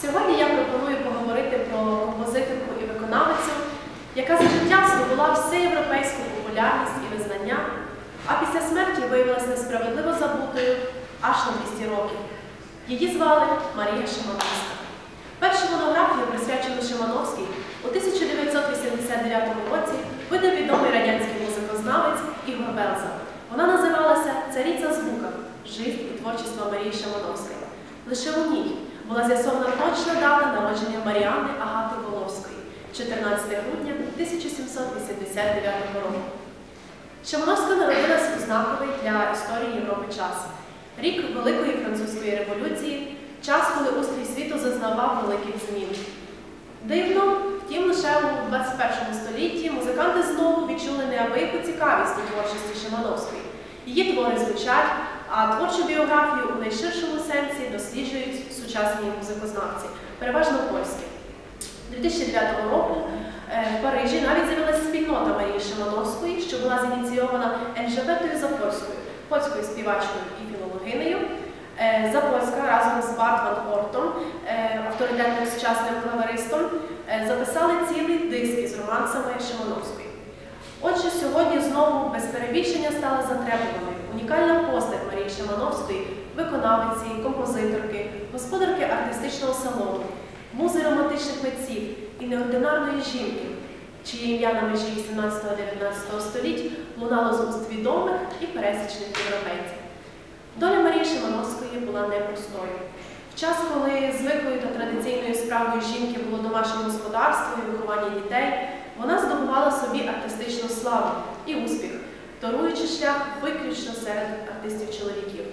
Сьогодні я пропоную поговорити про композиторку і виконавицю, яка за життя здобула всеєвропейську популярність і визнання, а після смерті виявилася несправедливо забутою аж на 200 років. Її звали Марія Шимановська. Першу монографію, присвячену Шимановській, у 1989 році видав відомий радянський музикознавець Ігор Белза. Вона називалася Цариця звука Жизнь і творчество Марії Шимановської. Лише у ній була з'ясована точна дата народження Маріани Агати Воловської 14 грудня 1789 року. Шимановська народилась у знаковий для історії Європи час. Рік Великої французької революції, час, коли устрій світу зазнавав великих змін. Дивно, втім, лише у 21 столітті музиканти знову відчули неабияку цікавість до творчості Шимановської. Її твори звучать, а творчу біографію у найширшому сенсі досліджують сучасні музикознавці, переважно польські. 2009 року е, в Парижі навіть з'явилася спільнота Марії Шимановської, що була зініційована Ельжебетою Запольською, польською співачкою і філологинею. Е, Запольська разом з Барт Ван Ортом, е, авторитетним сучасним клаваристом, записали цілий диск із романсами Шимановської. Отже, сьогодні знову без перебільшення стала затребуваною унікальна постать Шимановської, виконавиці, композиторки, господарки артистичного салону, музи романтичних митців і неординарної жінки, чиє ім'я на межі 18-19 століть лунало з уст відомих і пересічних європейців. Доля Марії Шимановської була непростою. В час, коли звиклою та традиційною справою жінки було домашнє господарство і виховання дітей, вона здобувала собі артистичну славу і успіх, торуючи шлях виключно серед артистів-чоловіків.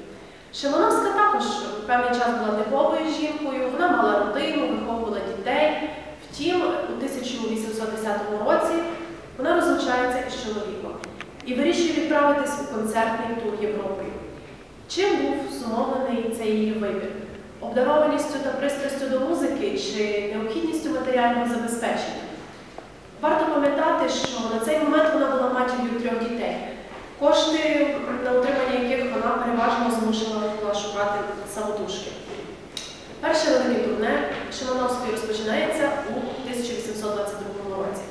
Шимановська також певний час була типовою жінкою, вона мала родину, виховувала дітей. Втім, у 1810 році вона розлучається із чоловіком і вирішує відправитись у концертний тур Європою. Чим був зумовлений цей її вибір? Обдарованістю та пристрастю до музики чи необхідністю матеріального забезпечення? Варто пам'ятати, що на цей момент вона була матір'ю трьох дітей, кошти, на утримання яких вона переважно змушена була шукати самотужки. Перше велике турне Шимановської розпочинається у 1822 році.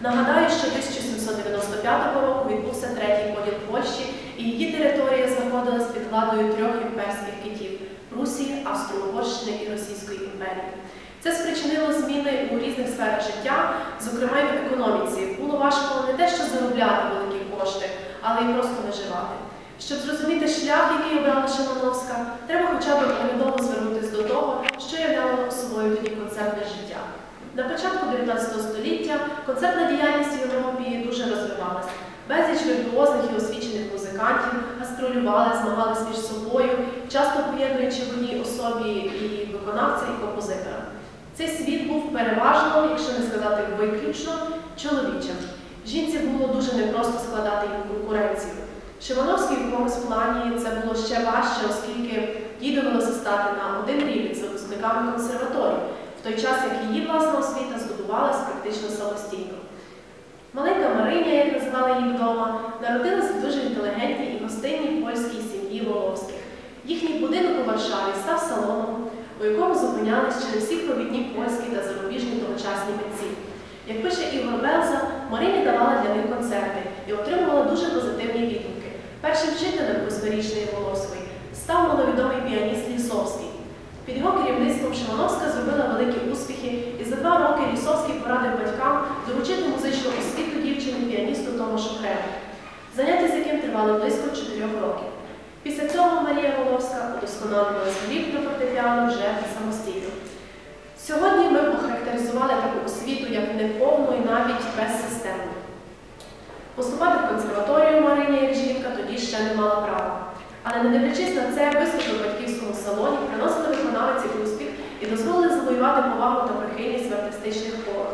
Нагадаю, що 1795 року відбувся третій поділ Польщі, і її територія знаходилась під владою трьох імперських китів Прусії, Австро-Угорщини і Російської імперії. Це спричинило зміни у різних сферах життя, зокрема й в економіці. Було важко не те, що заробляти великі кошти, але й просто виживати. Щоб зрозуміти шлях, який обрала Шимановська, треба хоча б оглядово звернутися до того, що являло собою тоді концертне життя. На початку 19 століття концертна діяльність в Європі дуже розвивалася. Безліч віртуозних і освічених музикантів гастролювали, змагались між собою, часто поєднуючи в одній особі і виконавця, і композитора. Цей світ був переважно, якщо не сказати виключно, чоловічим. Жінці було дуже непросто складати їм конкуренцію. Шимановський в якомусь плані це було ще важче, оскільки їй довелося стати на один рівень з випускниками консерваторії, в той час як її власна освіта здобувалась практично самостійно. Маленька Мариня, як називали її вдома, народилась в дуже інтелігентній і гостинній польській сім'ї Воловських. Їхній будинок у Варшаві став салоном, у якому зупинялись через всі провідні польські та зарубіжні тогочасні митці. Як пише Ігор Белза, Мариня давала для них концерти і отримувала дуже позитивні відгуки. Першим вчителем восьмирічної Волоської став маловідомий піаніст Лісовський. Під його керівництвом Шимановська зробила великі успіхи, і за два роки Лісовський порадив батькам доручити музичну освіту дівчини піаністу Томашу Хрему, заняття з яким тривали близько чотирьох років. Після цього Марія Воловська удосконалила згрів на фортепіано вже самостійно. Сьогодні ми охарактеризували таку освіту як неповну і навіть безсистемну. Поступати в консерваторію Марині як жінка тоді ще не мала права. Але не дивлячись на це, виступи в батьківському салоні приносили виконавиці успіх і дозволили завоювати повагу та прихильність в артистичних колах.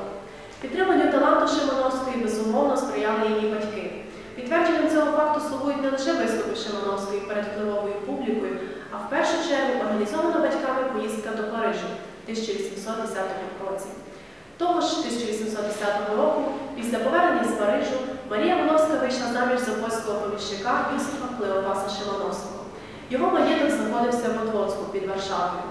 Підтриманню таланту Шимановської безумовно сприяли її батьки. Підтвердженням цього факту слугують не лише виступи Шимановської перед впливовою публікою, а в першу чергу організована батьками поїздка до Парижу в 1810 році. Того ж 1810 року, після повернення з Парижу, Марія Воловська вийшла заміж за польського поміщика Юсифа Клеопаса Шимановського. Його маєток знаходився в Отвоцьку під Варшавою.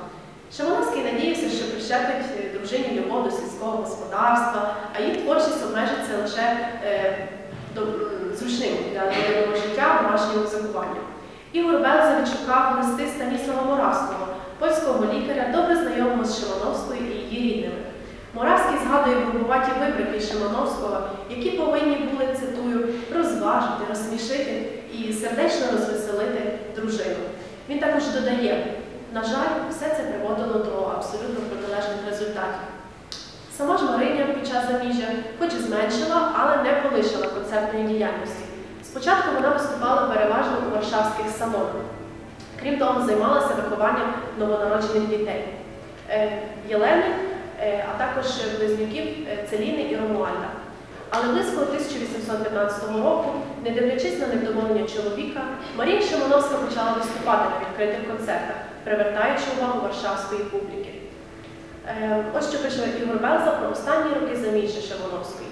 Шимановський надіявся, що при прищепить е, дружині любов до сільського господарства, а їх творчість обмежиться лише е, до, зручним для родинного життя домашнім музикуванням. Ігор Белза відшукав листи Станіслава Моравського, польського лікаря, добре знайомого з Шимановською і її рідними. Моравський згадує грубуваті вибрики Шимановського, які повинні були, цитую, розважити, розсмішити і сердечно розвеселити дружину. Він також додає, на жаль, все це приводило до абсолютно протилежних результатів. Сама ж Мариня під час заміжжя хоч і зменшила, але не полишила концертної діяльності. Спочатку вона виступала переважно у варшавських салонах. Крім того, займалася вихованням новонароджених дітей Е, Єлени, а також близнюків е, Целіни і Ромуальда. Але близько 1815 року, не дивлячись на невдоволення чоловіка, Марія Шимановська почала виступати на відкритих концертах, привертаючи увагу варшавської публіки. Е, Ось що пише Ігор Белза про останні роки заміжжя Шимановської.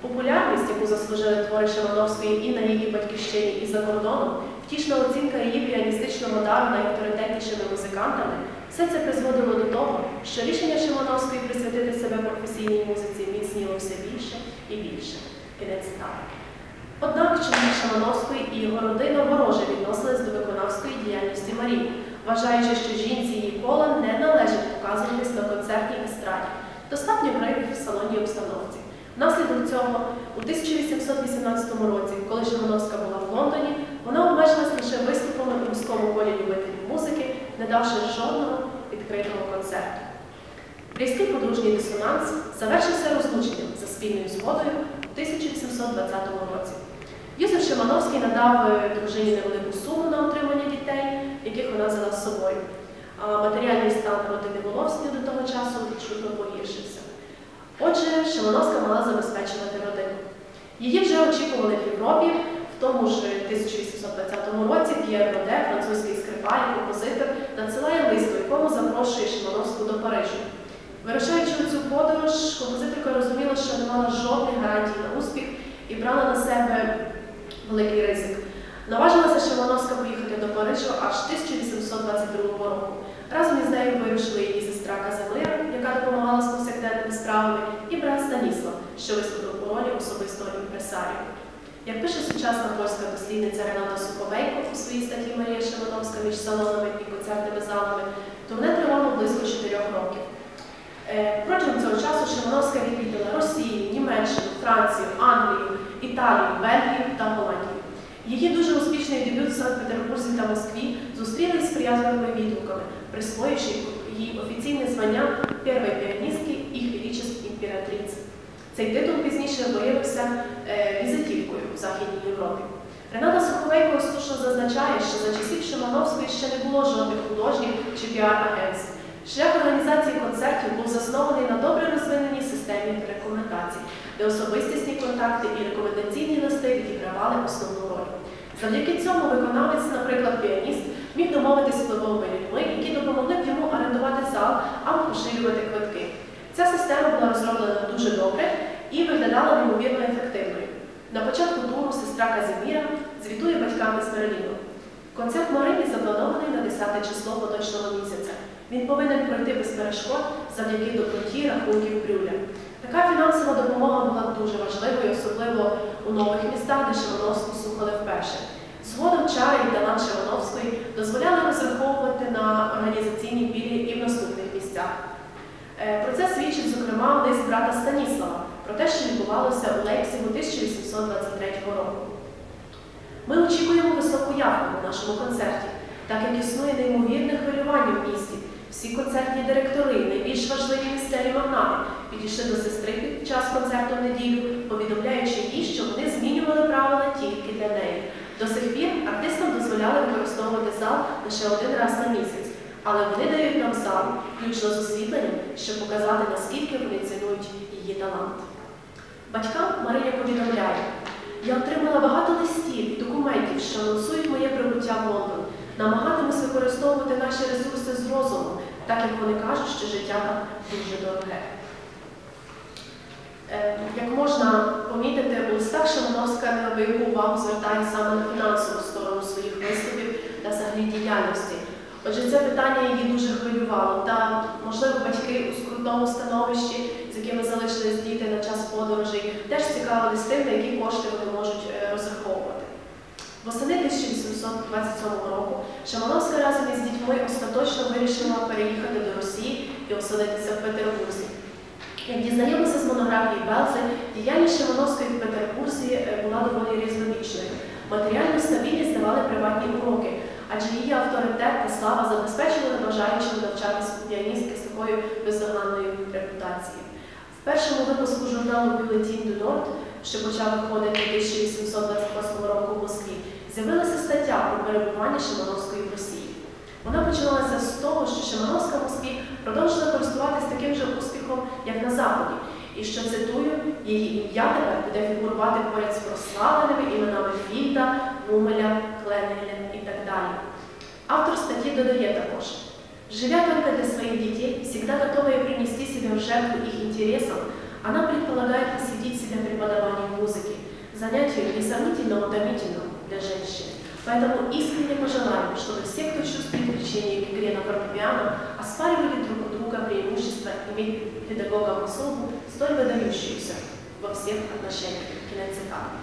Популярність, яку заслужили твори Шимановської і на її батьківщині, і за кордоном, втішна оцінка її піаністичного дару найавторитетнішими музикантами, все це призводило до того, що рішення професійній музиці міцніло все більше і більше. Кінець цитати. Однак чоловік Шимановської і його родина вороже відносились до виконавської діяльності Марії, вважаючи, що жінці її кола не належить показуватись на концертній естраді. Достатньо гри в салонній обстановці. Внаслідок цього, у 1818 році, коли Шимановська була в Лондоні, вона обмежилась лише виступами у вузькому колі любителів музики, не давши жодного відкритого концерту. Різкий подружній дисонанс завершився розлученням за спільною згодою у 1820 році. Юзеф Шимановський надав е, дружині невелику суму на отримання дітей, яких вона взяла з собою. А матеріальний стан родини Воловських до того часу відчутно погіршився. Отже, Шимановська мала забезпечувати родину. Її вже очікували в Європі, в тому ж 1820 році П'єр Роде, французький скрипаль, композитор, надсилає лист, у якому запрошує Шимановську до Парижу. Вирушаючи у цю подорож, композиторка розуміла, що не мала жодних гарантій на успіх і брала на себе великий ризик. Наважилася Шимановська поїхати до Парижу аж 1822 року. Разом із нею вирушили її сестра Казимира, яка допомагала з повсякденними справами, і брат Станіслав, що виступив у ролі особистого імпресарію. Як пише сучасна польська дослідниця Рената Суховейко у своїй статті Марія Шимановська між салонами і концертними залами, турне тривало близько 4 років. Е, Протягом цього часу Шимановська відвідала Росію, Німеччину, Францію, Англію, Італію, Бельгію та Голландію. Її дуже успішний дебют в Санкт-Петербурзі та Москві зустріли з сприятливими відгуками, присвоївши їй офіційне звання першої піаністки і величество імператриці. Цей титул пізніше виявився е, візитівкою в Західній Європі. Рената Суховейко слушно зазначає, що за часів Шимановської ще не було жодних художніх чи піар-агентств. Шлях організації концертів був заснований на добре розвиненій системі рекомендацій, де особистісні контакти і рекомендаційні листи відігравали основну роль. Завдяки цьому виконавець, наприклад, піаніст, міг домовитись з впливовими людьми, які допомогли б йому орендувати зал або поширювати квитки. Ця система була розроблена дуже добре і виглядала неймовірно ефективною. На початку туру сестра Казиміра звітує батьками з Берліну. Концерт Марині запланований на 10 число поточного місяця. Він повинен пройти без перешкод завдяки доброті рахунків Брюля. Така фінансова допомога була дуже важливою, особливо у нових містах, де Шимановську слухали вперше. Згодом чари і талант Шимановської дозволяли розраховувати на організаційні пільги і в наступних місцях. Е, Про це свідчить, зокрема, лист брата Станіслава про те, що відбувалося у Лейпцигу 1823 року. Ми очікуємо високу явку на нашому концерті, так як існує неймовірне хвилювання в місті. Всі концертні директори, найбільш важливі місцеві магнати, підійшли до сестри під час концерту в неділю, повідомляючи їй, що вони змінювали правила тільки для неї. До сих пір артистам дозволяли використовувати зал лише один раз на місяць, але вони дають нам зал, включно з освітленням, щоб показати, наскільки вони цінують її талант. Батькам Марія повідомляє, я отримала багато листів і документів, що анонсують моє прибуття в Лондон. Намагатимусь використовувати наші ресурси з розумом, так як вони кажуть, що життя дуже дороге. Е, Як можна помітити, у листах Шимановська неабияку увагу звертає саме на фінансову сторону своїх виступів та взагалі діяльності. Отже, це питання її дуже хвилювало. Та, можливо, батьки у скрутному становищі, з якими залишились діти на час подорожей, теж цікавились тим, на які кошти вони можуть е, розраховувати. Восени 1827 року Шимановська разом із дітьми остаточно вирішила переїхати до Росії і оселитися в Петербурзі. Як дізнаємося з монографії Белзи, діяльність Шимановської в Петербурзі е, була доволі різнобічною. Матеріальну стабільність давали приватні уроки, адже її авторитет та слава забезпечували бажаючим навчатися піаністки з такою бездоганною репутацією. В першому випуску журналу Бюлетін du Nord, що почав виходити 1828 року в Москві, з'явилася стаття про перебування Шимановської в Росії. Вона починалася з того, що Шимановська в Москві продовжила користуватись таким же успіхом, як на Заході, і що цитую, її ім'я тепер буде фігурувати поряд з прославленими іменами Фільда, Гумеля, Кленгеля і так далі. Автор статьи додає також. Живя только для своих детей, всегда готовая принести себя в жертву их интересам, она предполагает посвятить себя преподаванию музыки, занятию несомнительно утомительному для женщин. Поэтому искренне пожелаем, чтобы все, кто чувствует влечение к игре на фортепиано, оспаривали друг у друга преимущество иметь педагогом особу, столь выдающуюся во всех отношениях. Кінець цитати.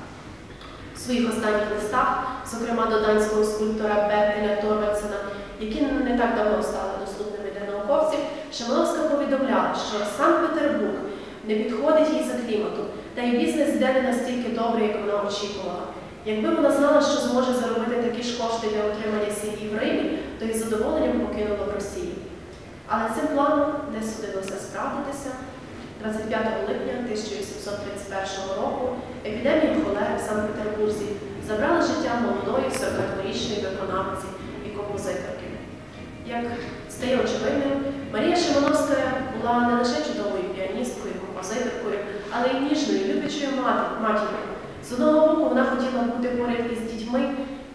В своїх останніх листах, зокрема до данського скульптора Бертеля Торвальсена, які не так давно стали доступними для науковців, Шимановська повідомляла, що Санкт-Петербург не підходить їй за кліматом, та й бізнес йде не настільки добре, як вона очікувала. Якби вона знала, що зможе заробити такі ж кошти для отримання сім'ї в Римі, то із задоволенням покинула б Росію. Але цим планом не судилося справдитися. 25 липня 1831 року епідемія холери в Санкт-Петербурзі забрала життя молодої 42-річної виконавиці і композиторки. Як стає очевидним, Марія Шимановська була не лише чудовою піаністкою, композиторкою, але й ніжною, любячою матір'ю. З одного боку, вона хотіла бути поряд із дітьми,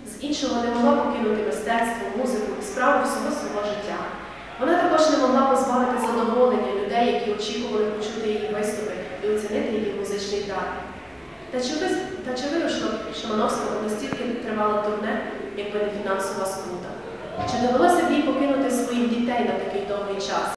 з іншого не могла покинути мистецтво, музику і справу всього свого життя. Вона також не могла позбавити задоволення людей, які очікували почути її виступи і оцінити її музичний дар. Та чи, ви, та чи вирушила Шимановського настільки тривало турне, якби не фінансова скрута? Чи довелося б їй покинути своїх дітей на такий довгий час?